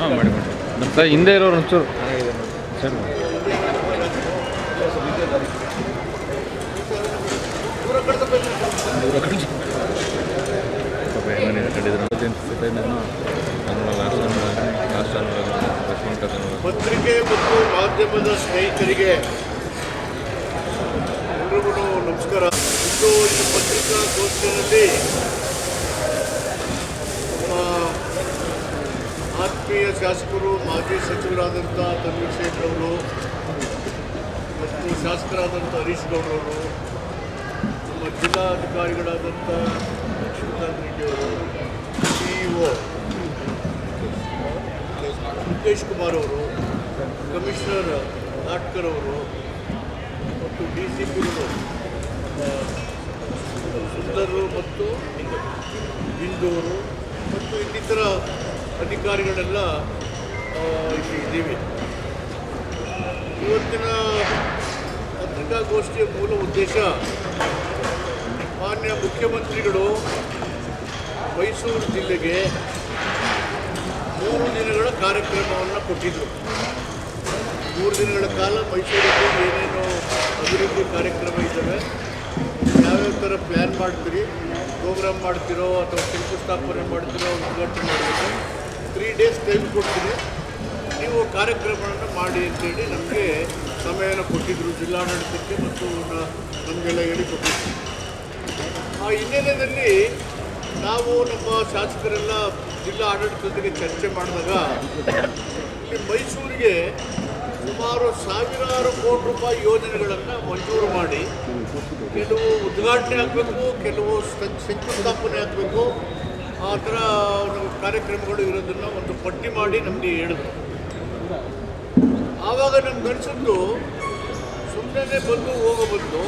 ಹಾಂ ಮಾಡಿ ಮಾಡಿ. ಮತ್ತು ಹಿಂದೆ ಇರೋರು ಒಂಚೂರು. ಚೆನ್ನಾಗಿದೆ ಸರಿ. ಕಂಡಿದ್ರು ಪತ್ರಿಕೆ ಮತ್ತು ಮಾಧ್ಯಮದ ಸ್ನೇಹಿತರಿಗೆ. ಎಲ್ರಿಗೂ ನಮಸ್ಕಾರ. ಇಂದು ಈ ಪತ್ರಿಕಾಗೋಷ್ಠಿಯಲ್ಲಿ ನಮ್ಮ ಆತ್ಮೀಯ ಶಾಸಕರು, ಮಾಜಿ ಸಚಿವರಾದಂಥ ಶೇಖ್ ಅವರು ಮತ್ತು ಶಾಸಕರಾದಂಥ ಹರೀಶ್ ಗೌಡರವರು ನಮ್ಮ ಜಿಲ್ಲಾಧಿಕಾರಿಗಳಾದಂಥ ಲಕ್ಷ್ಮೀಕಾಂತ್ ರೆಡ್ಡಿ ಅವರು ಸಿಇಒ ಮುಖೇಶ್ ಕುಮಾರ್ ಅವರು, ಕಮಿಷನರ್ ನಾಟ್ಕರ್ ಅವರು, ಮತ್ತು ಡಿ ಸಿ ಪಿಗಳು ಸುಂದರು ಮತ್ತು ಹಿಂದೂರು ಮತ್ತು ಇನ್ನಿತರ ಅಧಿಕಾರಿಗಳೆಲ್ಲ ಇಲ್ಲಿ ಇದ್ದೀವಿ. ಇವತ್ತಿನ ಪತ್ರಿಕಾಗೋಷ್ಠಿಯ ಮೂಲ ಉದ್ದೇಶ ಮಾನ್ಯ ಮುಖ್ಯಮಂತ್ರಿಗಳು ಮೈಸೂರು ಜಿಲ್ಲೆಗೆ ಮೂರು ದಿನಗಳ ಕಾರ್ಯಕ್ರಮವನ್ನು ಕೊಟ್ಟಿದ್ದರು ಮೂರು ದಿನಗಳ ಕಾಲ ಮೈಸೂರಿಗೆ ಏನೇನು ಅಭಿವೃದ್ಧಿ ಕಾರ್ಯಕ್ರಮ ಇದ್ದಾವೆ. ಥರ ಪ್ಲ್ಯಾನ್ ಮಾಡ್ತೀರಿ? ಪ್ರೋಗ್ರಾಮ್ ಮಾಡ್ತಿರೋ ಅಥವಾ ಶಂಕುಸ್ಥಾಪನೆ ಮಾಡ್ತಿರೋ ಉದ್ಘಾಟನೆ ಮಾಡಬೇಕು. ತ್ರೀ ಡೇಸ್ ಟೈಮ್ ಕೊಡ್ತೀನಿ. ನೀವು ಕಾರ್ಯಕ್ರಮವನ್ನು ಮಾಡಿ ಅಂತೇಳಿ ನಮಗೆ ಸಮಯನ ಕೊಟ್ಟಿದ್ದರು ಜಿಲ್ಲಾಡಳಿತಕ್ಕೆ ಮತ್ತು ನಮಗೆಲ್ಲ ಹೇಳಿ ಕೊಟ್ಟಿದ್ರು. ಆ ಹಿನ್ನೆಲೆಯಲ್ಲಿ ನಾವು ನಮ್ಮ ಶಾಸಕರೆಲ್ಲ ಜಿಲ್ಲಾ ಆಡಳಿತದೊಂದಿಗೆ ಚರ್ಚೆ ಮಾಡಿದಾಗ ಇಲ್ಲಿ ಮೈಸೂರಿಗೆ ಸುಮಾರು ಸಾವಿರಾರು ಕೋಟಿ ರೂಪಾಯಿ ಯೋಜನೆಗಳನ್ನು ಮಂಜೂರು ಮಾಡಿ ಕೆಲವು ಉದ್ಘಾಟನೆ ಆಗಬೇಕು, ಕೆಲವು ಶಂಕುಸ್ಥಾಪನೆ ಆಗಬೇಕು. ಆ ಥರ ಕಾರ್ಯಕ್ರಮಗಳು ಇರೋದನ್ನು ಒಂದು ಪಟ್ಟಿ ಮಾಡಿ ನಮಗೆ ಹೇಳಿದ್ರು ಆವಾಗ ನಮ್ಗೆ ಅನಿಸಿದ್ದು ಸುಮ್ಮನೆ ಬಂದು ಹೋಗೋ ಬಂದು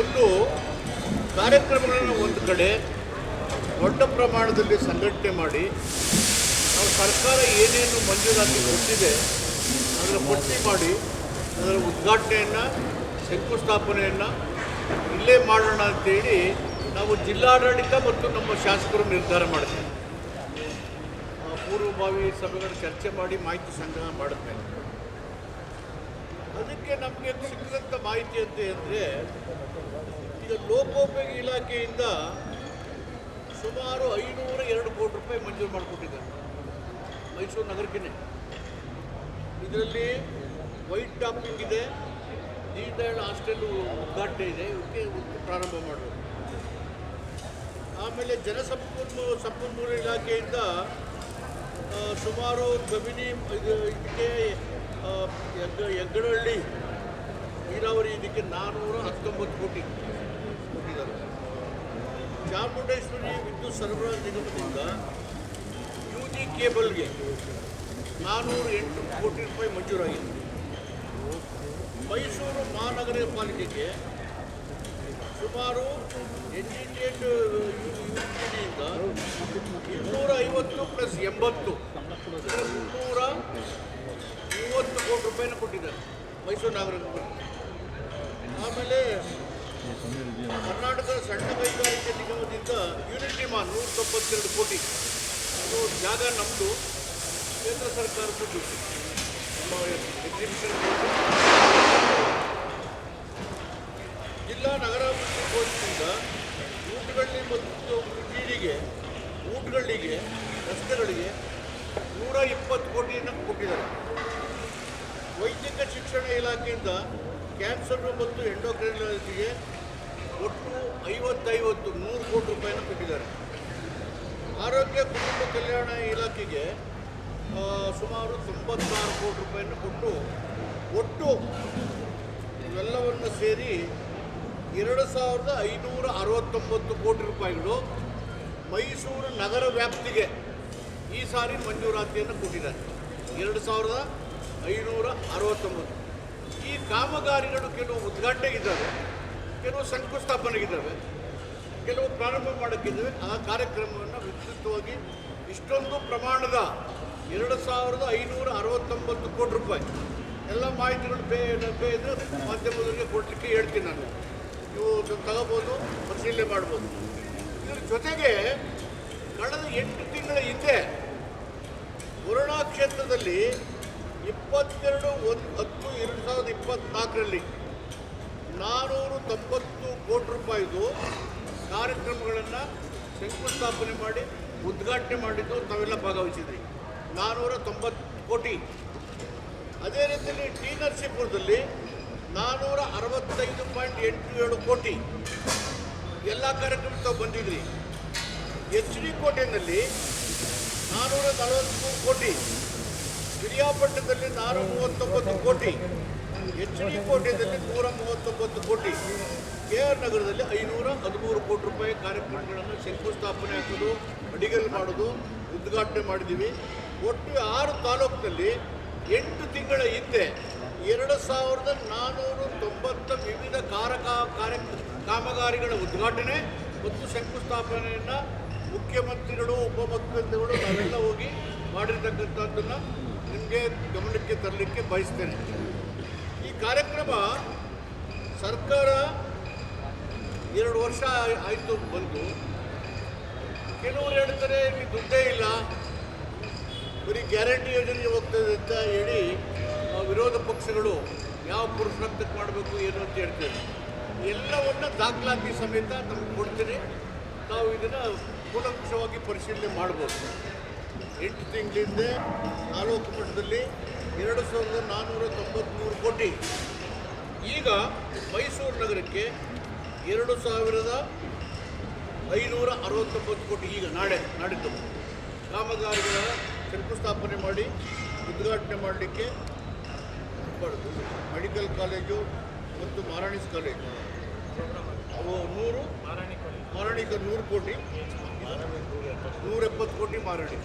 ಒಂದು ಕಾರ್ಯಕ್ರಮಗಳನ್ನು ಒಂದು ಕಡೆ ದೊಡ್ಡ ಪ್ರಮಾಣದಲ್ಲಿ ಸಂಘಟನೆ ಮಾಡಿ, ನಾವು ಸರ್ಕಾರ ಏನೇನು ಮಂಜೂರಾತಿ ಕೊಟ್ಟಿದೆ ಅದರ ಪಟ್ಟಿ ಮಾಡಿ, ಅದರ ಉದ್ಘಾಟನೆಯನ್ನು, ಶಂಕುಸ್ಥಾಪನೆಯನ್ನು ಇಲ್ಲೇ ಮಾಡೋಣ ಅಂತೇಳಿ ನಾವು ಜಿಲ್ಲಾಡಳಿತ ಮತ್ತು ನಮ್ಮ ಶಾಸಕರು ನಿರ್ಧಾರ ಮಾಡ್ತೇವೆ ಪೂರ್ವಭಾವಿ ಸಭೆಗಳ ಚರ್ಚೆ ಮಾಡಿ ಮಾಹಿತಿ ಸಂಗ್ರಹ ಮಾಡುತ್ತೆ ಅದಕ್ಕೆ ನಮಗೆ ಸಿಕ್ಕಿದಂಥ ಮಾಹಿತಿ ಅಂತ ಅಂದರೆ ಈಗ ಲೋಕೋಪಯೋಗಿ ಇಲಾಖೆಯಿಂದ ಸುಮಾರು ಐನೂರ ಎರಡು ಕೋಟಿ ರೂಪಾಯಿ ಮಂಜೂರು ಮಾಡಿಕೊಟ್ಟಿದ್ದಾರೆ ಮೈಸೂರು ನಗರಕ್ಕೆ ಇದರಲ್ಲಿ ವೈಟ್ ಟಾಪಿಂಗ್ ಇದೆ. ದೀನದಯಾಳ್ ಹಾಸ್ಟೆಲ್ ಉದ್ಘಾಟನೆ ಇದೆ. ಇವಕ್ಕೆ ಪ್ರಾರಂಭ ಮಾಡಬೇಕು ಆಮೇಲೆ ಜಲಸಂಪನ್ಮೂಲ ಸಂಪನ್ಮೂಲ ಇಲಾಖೆಯಿಂದ ಸುಮಾರು ಕಬಿನಿ ಇದು, ಇದಕ್ಕೆ ಹೆಗ್ಗಡಹಳ್ಳಿ ನೀರಾವರಿ ಇದಕ್ಕೆ ನಾನ್ನೂರ ಹತ್ತೊಂಬತ್ತು ಕೋಟಿ ಕೊಟ್ಟಿದ್ದಾರೆ. ಚಾಮುಂಡೇಶ್ವರಿ ವಿದ್ಯುತ್ ಸರಬರಾಜು ನಿಗಮದಿಂದ ಯು ಜಿ ಕೇಬಲ್ಗೆ ನಾನ್ನೂರ ಎಂಟು ಕೋಟಿ ರೂಪಾಯಿ ಮಂಜೂರಾಗಿದೆ. ಮೈಸೂರು ಮಹಾನಗರ ಪಾಲಿಕೆಗೆ ಸುಮಾರು ಎನ್ ಎಡ್ ಯುನಿಯಿಂದ ಇನ್ನೂರ ಐವತ್ತು ಪ್ಲಸ್ ಎಂಬತ್ತು ಮುನ್ನೂರ ಮೂವತ್ತು ಕೋಟಿ ರೂಪಾಯಿನ ಕೊಟ್ಟಿದ್ದಾರೆ ಮೈಸೂರು ನಾಗರಿಕ ಆಮೇಲೆ ಕರ್ನಾಟಕ ಸಣ್ಣ ಕೈಗಾರಿಕೆ ನಿಗಮದಿಂದ ಯೂನಿಟಿ ಮಾ ನೂರ ತೊಂಬತ್ತೆರಡು ಕೋಟಿ. ಅದು ಜಾಗ ನಮ್ಮದು ಕೇಂದ್ರ ದುಡ್ಡು ನಮ್ಮ ಜಿಲ್ಲಾ ನಗರಾಭಿವೃದ್ಧಿ ಕೋಶದಿಂದ ಊಟಗಳಲ್ಲಿ ಮತ್ತು ಬೀಡಿಗೆ ಊಟಗಳಿಗೆ ರಸ್ತೆಗಳಿಗೆ ನೂರ ಇಪ್ಪತ್ತು ಕೋಟಿಯನ್ನು ಕೊಟ್ಟಿದ್ದಾರೆ. ವೈದ್ಯಕ ಶಿಕ್ಷಣ ಇಲಾಖೆಯಿಂದ ಕ್ಯಾನ್ಸರ್ ಮತ್ತು ಎಂಡೋಕ್ರೈನಾಲಜಿಗೆ ಒಟ್ಟು ಐವತ್ತೈವತ್ತು ನೂರು ಕೋಟಿ ರೂಪಾಯಿನ ಕೊಟ್ಟಿದ್ದಾರೆ. ಆರೋಗ್ಯ ಕುಟುಂಬ ಕಲ್ಯಾಣ ಇಲಾಖೆಗೆ ಸುಮಾರು ತೊಂಬತ್ತಾರು ಕೋಟಿ ರೂಪಾಯಿಯನ್ನು ಕೊಟ್ಟು ಒಟ್ಟು ಇವೆಲ್ಲವನ್ನು ಸೇರಿ ಎರಡು ಸಾವಿರದ ಐನೂರ ಅರವತ್ತೊಂಬತ್ತು ಕೋಟಿ ರೂಪಾಯಿಗಳು ಮೈಸೂರು ನಗರ ವ್ಯಾಪ್ತಿಗೆ ಈ ಸಾರಿ ಮಂಜೂರಾತಿಯನ್ನು ಕೊಟ್ಟಿದ್ದಾರೆ. ಎರಡು ಸಾವಿರದ ಐನೂರ ಅರವತ್ತೊಂಬತ್ತು. ಈ ಕಾಮಗಾರಿಗಳು ಕೆಲವು ಉದ್ಘಾಟನೆಗಿದ್ದಾವೆ, ಕೆಲವು ಶಂಕುಸ್ಥಾಪನೆಗಿದ್ದಾವೆ, ಕೆಲವು ಪ್ರಾರಂಭ ಮಾಡೋಕ್ಕಿದ್ದಾವೆ. ಆ ಕಾರ್ಯಕ್ರಮವನ್ನು ವಿಸ್ತೃತವಾಗಿ ಇಷ್ಟೊಂದು ಪ್ರಮಾಣದ ಎರಡು ಸಾವಿರದ ಐನೂರ ಅರವತ್ತೊಂಬತ್ತು ಕೋಟಿ ರೂಪಾಯಿ. ಎಲ್ಲ ಮಾಹಿತಿಗಳು ಬೇ ಬೇ ಇದ್ದರೆ ಮಾಧ್ಯಮದವರಿಗೆ ಕೊಡಲಿಕ್ಕೆ ಹೇಳ್ತೀನಿ ನಾನು. ನೀವು ತಗೋಬೋದು ಪರಿಶೀಲನೆ ಮಾಡ್ಬೋದು. ಇದ್ರ ಜೊತೆಗೆ ಕಳೆದ ಎಂಟು ತಿಂಗಳ ಹಿಂದೆ ವರುಣಾ ಕ್ಷೇತ್ರದಲ್ಲಿ ಇಪ್ಪತ್ತೆರಡು ಒಂದು ಹತ್ತು ಎರಡು ಸಾವಿರದ ಇಪ್ಪತ್ತ್ನಾಲ್ಕರಲ್ಲಿ ನಾನ್ನೂರು ತೊಂಬತ್ತು ಕೋಟಿ ರೂಪಾಯಿದು ಕಾರ್ಯಕ್ರಮಗಳನ್ನು ಶಂಕುಸ್ಥಾಪನೆ ಮಾಡಿ ಉದ್ಘಾಟನೆ ಮಾಡಿದ್ದು ತಾವೆಲ್ಲ ಭಾಗವಹಿಸಿದ್ರಿ. ನಾನ್ನೂರ ತೊಂಬತ್ತು ಕೋಟಿ. ಅದೇ ರೀತಿಯಲ್ಲಿ ಟಿ ನರಸೀಪುರದಲ್ಲಿ ನಾನ್ನೂರ ಅರವತ್ತೈದು ಪಾಯಿಂಟ್ ಎಂಟು ಏಳು ಕೋಟಿ. ಎಲ್ಲ ಕಾರ್ಯಕ್ರಮ ತಾವು ಬಂದಿದ್ರಿ. ಎಚ್ ಡಿ ಕೋಟೆಯಲ್ಲಿ ನಾನ್ನೂರ ನಲವತ್ತ್ಮೂರು ಕೋಟಿ. ಪಿರಿಯಾಪಟ್ಟಣದಲ್ಲಿ ನಾನ್ನೂರ ಮೂವತ್ತೊಂಬತ್ತು ಕೋಟಿ. ಎಚ್ ಡಿ ಕೋಟೆಯಲ್ಲಿ ನೂರ ಮೂವತ್ತೊಂಬತ್ತು ಕೋಟಿ. ಕೆ ಆರ್ ನಗರದಲ್ಲಿ ಐನೂರ ಹದಿಮೂರು ಕೋಟಿ ರೂಪಾಯಿ ಕಾರ್ಯಕ್ರಮಗಳನ್ನು ಶಂಕುಸ್ಥಾಪನೆ ಹಾಕೋದು ಅಡಿಗಲ್ ಮಾಡೋದು, ಉದ್ಘಾಟನೆ ಮಾಡಿದ್ದೀವಿ. ಒಟ್ಟು ಆರು ತಾಲೂಕಿನಲ್ಲಿ ಎಂಟು ತಿಂಗಳ ಹಿಂದೆ ಎರಡು ಸಾವಿರದ ನಾನ್ನೂರ ತೊಂಬತ್ತ ವಿವಿಧ ಕಾರಕ ಕಾರ್ಯ ಕಾಮಗಾರಿಗಳ ಉದ್ಘಾಟನೆ ಮತ್ತು ಶಂಕುಸ್ಥಾಪನೆಯನ್ನು ಮುಖ್ಯಮಂತ್ರಿಗಳು, ಉಪಮುಖ್ಯಮಂತ್ರಿಗಳು ನಾವೆಲ್ಲ ಹೋಗಿ ಮಾಡಿರ್ತಕ್ಕಂಥದ್ದನ್ನು ನಿಮಗೆ ಗಮನಕ್ಕೆ ತರಲಿಕ್ಕೆ ಬಯಸ್ತೇನೆ. ಈ ಕಾರ್ಯಕ್ರಮ ಸರ್ಕಾರ ಎರಡು ವರ್ಷ ಆಯಿತು ಬಂದು. ಕೆಲವರು ಹೇಳ್ತಾರೆ, ಇಲ್ಲಿ ದುಡ್ಡೇ ಇಲ್ಲ. ಬರೀ ಗ್ಯಾರಂಟಿ ಯೋಜನೆಗೆ ಹೋಗ್ತದೆ ಅಂತ ಹೇಳಿ ವಿರೋಧ ಪಕ್ಷಗಳು ಯಾವ ಪುರುಷಾರ್ಥಕ್ಕೆ ಮಾಡಬೇಕು, ಏನು ಅಂತ ಹೇಳ್ತೇವೆ ಎಲ್ಲವನ್ನ ದಾಖಲಾತಿ ಸಮೇತ ನಮ್ಗೆ ಕೊಡ್ತೀನಿ. ನಾವು ಇದನ್ನು ಕೂಲಂಕುಷವಾಗಿ ಪರಿಶೀಲನೆ ಮಾಡ್ಬೋದು. ಎಂಟು ತಿಂಗಳಿಂದ ತಾಲೂಕು ಮಟ್ಟದಲ್ಲಿ ಎರಡು ಸಾವಿರದ ನಾನ್ನೂರ ತೊಂಬತ್ತ್ಮೂರು ಕೋಟಿ. ಈಗ ಮೈಸೂರು ನಗರಕ್ಕೆ ಎರಡು ಸಾವಿರದ ಐನೂರ ಅರವತ್ತೊಂಬತ್ತು ಕೋಟಿ ಈಗ ನಾಳೆ ನಾಡಿದ್ದು. ಕಾಮಗಾರಿಗಳ ಶಂಕುಸ್ಥಾಪನೆ ಮಾಡಿ, ಉದ್ಘಾಟನೆ ಮಾಡಲಿಕ್ಕೆ ಮೆಡಿಕಲ್ ಕಾಲೇಜು ಮತ್ತು ಮಾರಾಣಿಸ್ ಕಾಲೇಜು. ಅವು ನೂರು, ಮಾರಾಣಿಕ ನೂರು ಕೋಟಿ ನೂರ ಎಪ್ಪತ್ತು ಕೋಟಿ ಮಾರಾಣಿ.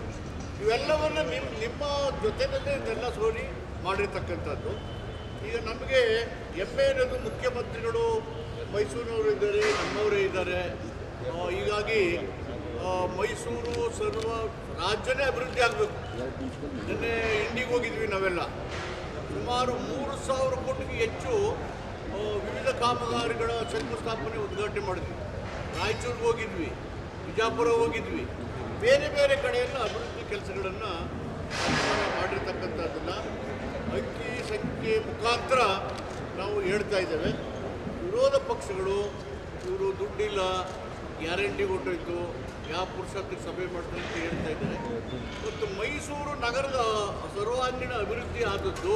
ಇವೆಲ್ಲವನ್ನು ನಿಮ್ಮ ನಿಮ್ಮ ಜೊತೆಯಲ್ಲೇ ಇದೆಲ್ಲ ಸೋರಿ ಮಾಡಿರ್ತಕ್ಕಂಥದ್ದು. ಈಗ ನಮಗೆ ಹೆಮ್ಮೆ ಅನ್ನೋದು ಮುಖ್ಯಮಂತ್ರಿಗಳು ಮೈಸೂರಿನವರು ಇದ್ದಾರೆ ನಮ್ಮವರೇ ಇದ್ದಾರೆ. ಹೀಗಾಗಿ ಮೈಸೂರು, ಸರ್ವ ರಾಜ್ಯನೇ ಅಭಿವೃದ್ಧಿ ಆಗಬೇಕು. ನಿನ್ನೆ ಇಂಡಿಗೆ ಹೋಗಿದ್ವಿ ನಾವೆಲ್ಲ. ಸುಮಾರು ಮೂರು ಸಾವಿರ ಕೋಟಿಗೆ ಹೆಚ್ಚು ವಿವಿಧ ಕಾಮಗಾರಿಗಳ ಶಂಕುಸ್ಥಾಪನೆ ಉದ್ಘಾಟನೆ ಮಾಡಿದ್ವಿ. ರಾಯಚೂರಿಗೆ ಹೋಗಿದ್ವಿ, ಬಿಜಾಪುರ ಹೋಗಿದ್ವಿ. ಬೇರೆ ಬೇರೆ ಕಡೆಯೆಲ್ಲ ಅಭಿವೃದ್ಧಿ ಕೆಲಸಗಳನ್ನು ಮಾಡಿರ್ತಕ್ಕಂಥದ್ದನ್ನು ಅಂಕಿ ಸಂಖ್ಯೆ ಮುಖಾಂತರ ನಾವು ಹೇಳ್ತಾ ಇದ್ದೇವೆ. ವಿರೋಧ ಪಕ್ಷಗಳು ಇವರು ದುಡ್ಡಿಲ್ಲ ಗ್ಯಾರಂಟಿ ಕೊಟ್ಟೋಯ್ತು ಯಾವ ಪುರುಷತ್ವಕ್ಕೆ ಸಭೆ ಮಾಡ್ತಾರೆ ಅಂತ ಹೇಳ್ತಾ ಇದ್ದಾರೆ. ಮತ್ತು ಮೈಸೂರು ನಗರದ ಸರ್ವಾಂಗೀಣ ಅಭಿವೃದ್ಧಿ ಆದದ್ದು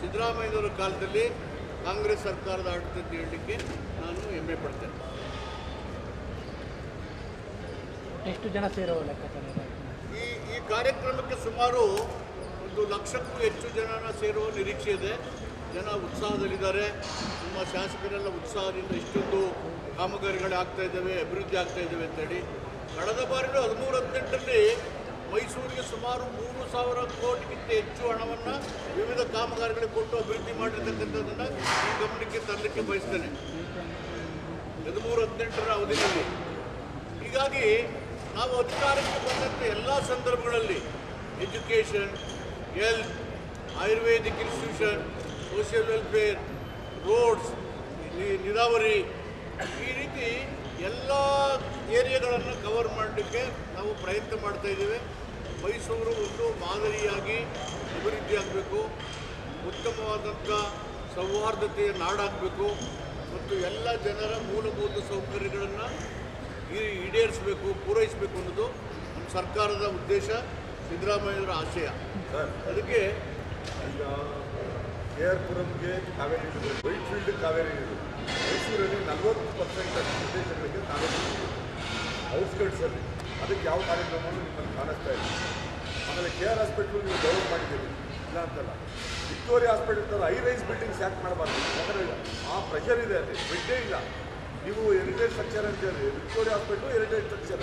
ಸಿದ್ದರಾಮಯ್ಯನವರ ಕಾಲದಲ್ಲಿ ಕಾಂಗ್ರೆಸ್ ಸರ್ಕಾರದ ಆಡಳಿತ ಅಂತ ಹೇಳಲಿಕ್ಕೆ ನಾನು ಹೆಮ್ಮೆ ಪಡ್ತೇನೆ. ಎಷ್ಟು ಜನ ಸೇರೋ ಲೆಕ್ಕ ಈ ಈ ಕಾರ್ಯಕ್ರಮಕ್ಕೆ ಸುಮಾರು ಒಂದು ಲಕ್ಷಕ್ಕೂ ಹೆಚ್ಚು ಜನನ ಸೇರುವ ನಿರೀಕ್ಷೆ ಇದೆ. ಜನ ಉತ್ಸಾಹದಲ್ಲಿದ್ದಾರೆ. ನಮ್ಮ ಶಾಸಕರೆಲ್ಲ ಉತ್ಸಾಹದಿಂದ ಇಷ್ಟೊಂದು ಕಾಮಗಾರಿಗಳು ಆಗ್ತಾ ಇದ್ದಾವೆ, ಅಭಿವೃದ್ಧಿ ಆಗ್ತಾ ಇದ್ದಾವೆ ಅಂತೇಳಿ ಕಳೆದ ಬಾರಿನೂ ಹದಿಮೂರು, ಹದಿನೆಂಟರಲ್ಲಿ ಮೈಸೂರಿಗೆ ಸುಮಾರು ಮೂರು ಸಾವಿರ ಕೋಟಿಗಿಂತ ಹೆಚ್ಚು ಹಣವನ್ನು ವಿವಿಧ ಕಾಮಗಾರಿಗಳಿಗೆ ಕೊಟ್ಟು ಅಭಿವೃದ್ಧಿ ಮಾಡಿರ್ತಕ್ಕಂಥದ್ದನ್ನು ಈ ಗಮನಕ್ಕೆ ತರಲಿಕ್ಕೆ ಬಯಸ್ತೇನೆ. ಹದಿಮೂರು, ಹದಿನೆಂಟರ ಅವಧಿಯಲ್ಲಿ. ಹೀಗಾಗಿ ನಾವು ಅಧಿಕಾರಕ್ಕೆ ಬಂದಂಥ ಎಲ್ಲ ಸಂದರ್ಭಗಳಲ್ಲಿ education health ayurvedic institution social welfare roads ನೀರಾವರಿ ಈ ರೀತಿ ಎಲ್ಲ ಏರಿಯಾಗಳನ್ನು ಕವರ್ ಮಾಡಲಿಕ್ಕೆ ನಾವು ಪ್ರಯತ್ನ ಮಾಡ್ತಾ ಇದ್ದೇವೆ. ಮೈಸೂರು ಒಂದು ಮಾದರಿಯಾಗಿ ಅಭಿವೃದ್ಧಿ ಆಗಬೇಕು. ಉತ್ತಮವಾದಂಥ ಸೌಹಾರ್ದತೆಯ ನಾಡಾಗಬೇಕು. ಮತ್ತು ಎಲ್ಲ ಜನರ ಮೂಲಭೂತ ಸೌಕರ್ಯಗಳನ್ನು ಈಡೇರಿಸಬೇಕು, ಪೂರೈಸಬೇಕು ಅನ್ನೋದು ನಮ್ಮ ಸರ್ಕಾರದ ಉದ್ದೇಶ. ಸಿದ್ದರಾಮಯ್ಯವರ ಆಶಯ ಸರ್. ಅದಕ್ಕೆ ಈಗ ಕೆ ಆರ್ ಪುರಂಗೆ ಕಾವೇರಿ ನೀರು ವೈಟ್ಫೀಲ್ಡ್ ಕಾವೇರಿ ನೀರು ಮೈಸೂರಲ್ಲಿ ನಲವತ್ತು ಪರ್ಸೆಂಟ್ ಪ್ರದೇಶಗಳಿಗೆ ಕಾವೇರಿ ನೀರು ಔಟ್ಸ್ಕರ್ಟ್ಸಲ್ಲಿ ಅದಕ್ಕೆ ಯಾವ ಕಾರ್ಯಕ್ರಮವನ್ನು ನಿಮ್ಮಲ್ಲಿ ಕಾಣಿಸ್ತಾ ಇಲ್ಲ. ಆಮೇಲೆ ಕೆ ಆರ್ ಹಾಸ್ಪಿಟ್ಲು ನೀವು ಡೆವಲಪ್ ಮಾಡಿದ್ದೀರಿ. ಇಲ್ಲ ಅಂತಲ್ಲ. ವಿಕ್ಟೋರಿಯಾ ಹಾಸ್ಪಿಟಲ್ ಥರ ಹೈ ರೈಸ್ ಬಿಲ್ಡಿಂಗ್ಸ್ ಯಾಕೆ ಮಾಡಬಾರ್ದು? ಯಾಕಂದರೆ ಆ ಪ್ರೆಷರ್ ಇದೆ ಅಲ್ಲಿ. ಬೆಡ್ಡೇ ಇಲ್ಲ. ನೀವು ಎರಡೇ ಸ್ಟ್ರಕ್ಚರ್ ಅಂತ ಹೇಳಿ ವಿಕ್ಟೋರಿಯಾ ಹಾಸ್ಪಿಟ್ಲು ಎರಡೇ ಸ್ಟ್ರಕ್ಚರ್